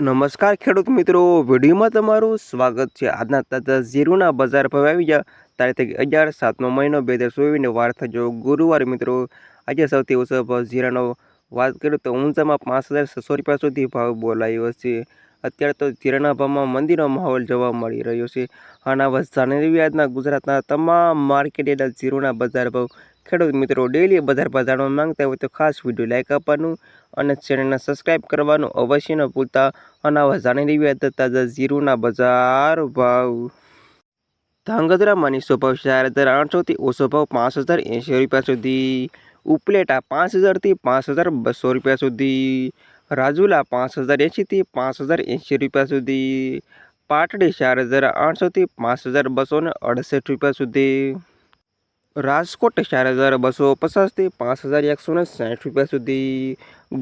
નમસ્કાર ખેડૂત મિત્રો. વિડીયોમાં તમારું સ્વાગત છે. આજના તાજા ઝીરુના બજાર ભાવ આવી ગયા. તારીખ અગિયાર સાતમો મહિનો બે હજાર ચોવીસને વાર થજો ગુરુવાર મિત્રો આજે સૌથી ઓછો ભાવ જીરાનો વાત કરીએ તો ઊંચામાં પાંચ હજાર છસો રૂપિયા સુધી ભાવ બોલાયો છે. અત્યારે તો જીરાના ભાવમાં મંદીનો માહોલ જોવા મળી રહ્યો છે. આના જાણી આજના ગુજરાતના તમામ માર્કેટ એટલે જીરોના બજાર ભાવ ખેડૂત મિત્રો ડેલી બજાર જાણવા માંગતા હોય તો ખાસ વીડિયો લાઇક આપવાનું અને ચેનલને સબસ્ક્રાઈબ કરવાનું અવશ્ય ન ભૂલતા. અને આવા જાણી રહ્યા તાજા જીરુના બજાર ભાવ. ધાંગધ્રામાં નીચો ભાવ ચાર હજાર આઠસોથી ઓછો ભાવ પાંચ હજાર એંશી રૂપિયા સુધી. ઉપલેટા પાંચ હજારથી પાંચ હજાર બસો રૂપિયા સુધી. રાજુલા પાંચ હજાર એંશીથી પાંચ હજાર એંશી રૂપિયા સુધી. પાટડી ચાર હજાર આઠસોથી પાંચ હજાર બસો અડસઠ રૂપિયા સુધી. રાજકોટ ચાર હજાર બસો પચાસથી પાંચ હજાર એકસો ને સાઠ રૂપિયા સુધી.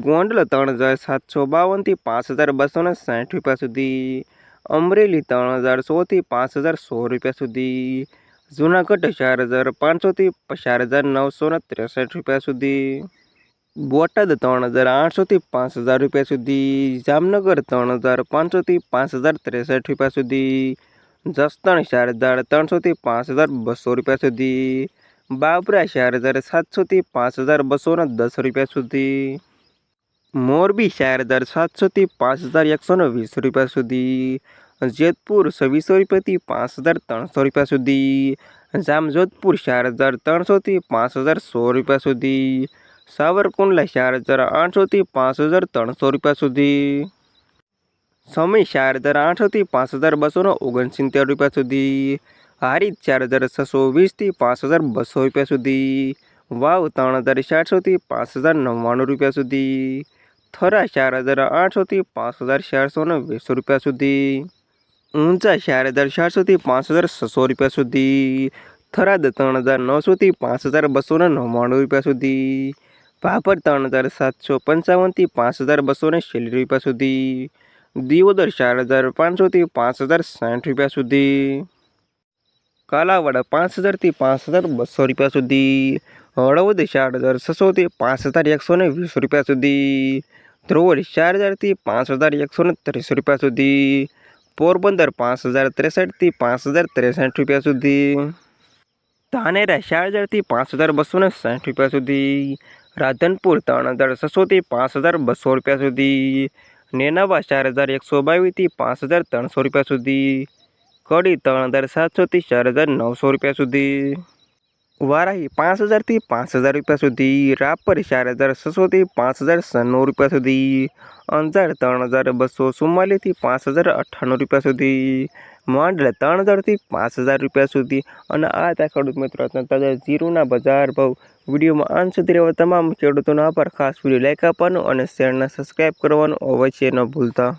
ગોંડલ ત્રણ હજાર સાતસો બાવનથી પાંચ હજાર બસો ને સાઠ રૂપિયા સુધી. અમરેલી ત્રણ હજાર સોથી પાંચ હજાર સો રૂપિયા સુધી. જૂનાગઢ ચાર હજાર પાંચસોથી ચાર હજાર નવસો ને ત્રેસઠ રૂપિયા સુધી. બોટાદ ત્રણ હજાર આઠસોથી પાંચ હજાર રૂપિયા સુધી. જામનગર ત્રણ હજાર પાંચસોથી પાંચ હજાર ત્રેસઠ રૂપિયા સુધી. જસદણ ચાર હજાર ત્રણસોથી પાંચ હજાર બસો રૂપિયા સુધી. બાબરા ચાર હજાર સાતસોથી પાંચ હજાર બસો દસ રૂપિયા સુધી. મોરબી ચાર હજાર સાતસોથી પાંચ હજાર એકસો ને વીસ રૂપિયા સુધી. જેતપુર છવ્વીસો રૂપિયાથી પાંચ હજાર ત્રણસો રૂપિયા સુધી. જામજોધપુર ચાર હજાર ત્રણસોથી પાંચ હજાર સો રૂપિયા સુધી. સાવરકુંડલા ચાર હજાર આઠસોથી પાંચ હજાર ત્રણસો રૂપિયા સુધી. સમી ચાર હજાર આઠસોથી પાંચ હજાર બસો ઓગણસિત્તેર રૂપિયા સુધી. હારી ચાર હજાર છસો વીસથી પાંચ હજાર બસો રૂપિયા સુધી. વાવ, ત્રણ હજાર ચારસોથી પાંચ હજાર નવ્વાણું રૂપિયા સુધી. થરા ચાર હજાર આઠસોથી પાંચ હજાર ચારસો ને વીસ રૂપિયા સુધી. ઊંચા ચાર હજાર ચારસોથી પાંચ હજાર છસો રૂપિયા સુધી. થરાદ ત્રણ હજાર નવસોથી પાંચ હજાર બસો ને નવ્વાણું રૂપિયા સુધી. ભાભર ત્રણ હજાર સાતસો પંચાવનથી પાંચ હજાર બસો ને છેલ્લી રૂપિયા સુધી. દિયોદર ચાર હજાર પાંચસોથી પાંચ હજાર સાઠ રૂપિયા સુધી. કાલાવાડા પાંચ હજારથી પાંચ હજાર બસો રૂપિયા સુધી, હળવદ ચાર હજાર છસોથી પાંચ હજાર એકસો ને વીસ રૂપિયા સુધી, ધ્રોવડ ચાર હજારથી પાંચ હજાર એકસો ને ત્રીસ રૂપિયા સુધી, પોરબંદર પાંચ હજાર ત્રેસઠથી પાંચ હજાર ત્રેસઠ રૂપિયા સુધી, ધાનેરા ચાર હજારથી પાંચ હજાર બસો ને સાઠ રૂપિયા સુધી, રાધનપુર ત્રણ હજાર છસોથી પાંચ હજાર બસો રૂપિયા સુધી, નેનાવા ચાર હજાર એકસો બાવીસથી પાંચ હજાર ત્રણસો રૂપિયા સુધી કડી ત્રણ હજાર સાતસોથી ચાર હજાર નવસો રૂપિયા સુધી. વારાહી પાંચ હજારથી પાંચ હજાર રૂપિયા સુધી. રાપર ચાર હજાર છસોથી પાંચ હજાર છન્નું રૂપિયા સુધી. અંજાર ત્રણ હજાર બસો ચુમ્માલીસથી પાંચ હજાર અઠ્ઠાણું રૂપિયા સુધી. માંડલા ત્રણ હજારથી પાંચ હજાર રૂપિયા સુધી. અને આ હતા ખેડૂત મિત્રો તાજા જીરુના બજાર ભાવ. વિડીયોમાં અંત સુધી રહેવા તમામ ખેડૂતોનો આભાર. ખાસ વીડિયો લાઇક આપવાનું અને ચેનલને સબસ્ક્રાઈબ કરવાનું અવશ્ય ન ભૂલતા.